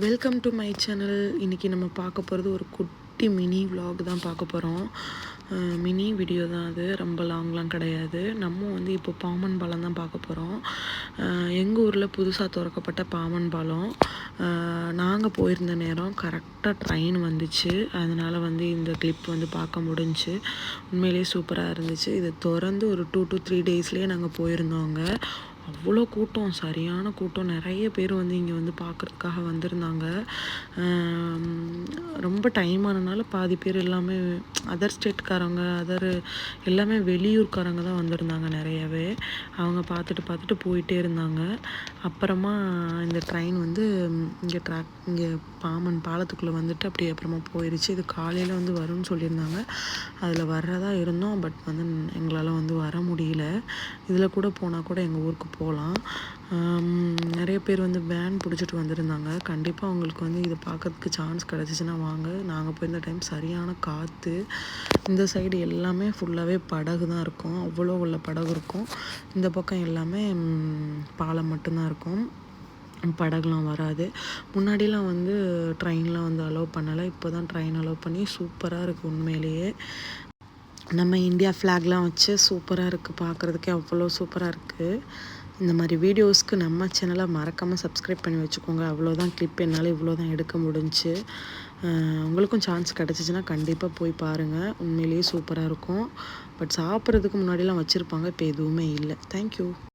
Welcome to my channel இன்றைக்கி நம்ம பார்க்க போகிறது ஒரு குட்டி மினி vlog தான் பார்க்க போகிறோம் மினி வீடியோ தான் அது. ரொம்ப லாங்லாம் கிடையாது. நம்ம வந்து இப்போ பாமன் பாலம் தான் பார்க்க போகிறோம் எங்கள் ஊரில் புதுசாக திறக்கப்பட்ட பாமன் பாலம். நாங்கள் போயிருந்த நேரம் கரெக்டாக ட்ரெயின் வந்துச்சு. அதனால் வந்து இந்த கிளிப் வந்து பார்க்க முடிஞ்சுச்சு உண்மையிலேயே சூப்பராக இருந்துச்சு. இது திறந்து ஒரு டூ டு த்ரீ டேஸ்லேயே நாங்கள் போயிருந்தோங்க. அவ்வளோ கூட்டம் சரியான கூட்டம். நிறைய பேர் வந்து இங்கே வந்து பார்க்குறதுக்காக வந்திருந்தாங்க. ரொம்ப டைம் ஆனனால பாதி பேர் எல்லாமே அதர் ஸ்டேட்காரங்க அதர் எல்லாமே வெளியூர்காரங்க தான் வந்திருந்தாங்க நிறையவே. அவங்க பார்த்துட்டு பார்த்துட்டு போயிட்டே இருந்தாங்க. அப்புறமா இந்த ட்ரெயின் வந்து இங்கே ட்ராக் இங்கே பாமன் பாலத்துக்குள்ளே வந்துட்டு அப்படி அப்புறமா போயிடுச்சு இது காலையில் வந்து வரும்னு சொல்லியிருந்தாங்க. அதில் வர்றதா இருந்தோம். பட் வந்து எங்களால் வந்து வர முடியல. இதில் கூட போனால் கூட எங்கள் ஊருக்கு போகலாம் நிறைய பேர் வந்து வேன் பிடிச்சிட்டு வந்திருந்தாங்க. கண்டிப்பாக அவங்களுக்கு வந்து இதை பார்க்கறதுக்கு சான்ஸ் கிடச்சிச்சின்னா வாங்க. நாங்கள் போயிருந்த டைம் சரியான காற்று இந்த சைடு எல்லாமே ஃபுல்லாகவே படகு தான் இருக்கும். அவ்வளோ உள்ள படகு இருக்கும். இந்த பக்கம் எல்லாமே பாலம் மட்டும்தான் இருக்கும். படகுலாம் வராது. முன்னாடிலாம் வந்து ட்ரெயின்லாம் வந்து அலோவ் பண்ணலை. இப்போ தான் ட்ரெயின் அலோவ் பண்ணி சூப்பராக இருக்குது உண்மையிலேயே. நம்ம இந்தியா ஃப்ளாக்லாம் வச்சு சூப்பராக இருக்குது பார்க்குறதுக்கே அவ்வளோ சூப்பராக இருக்குது இந்த மாதிரி வீடியோஸ்க்கு நம்ம சேனலை மறக்காமல் சப்ஸ்கிரைப் பண்ணி வச்சுக்கோங்க. அவ்வளோதான் கிளிப் என்னால் இவ்வளோ தான் எடுக்க முடிஞ்சு. உங்களுக்கும் சான்ஸ் கிடச்சிச்சின்னா கண்டிப்பாக போய் பாருங்கள் உண்மையிலேயே சூப்பராக இருக்கும். பட் சாப்பிட்றதுக்கு முன்னாடிலாம் வச்சுருப்பாங்க. இப்போ எதுவுமே இல்லை. தேங்க்யூ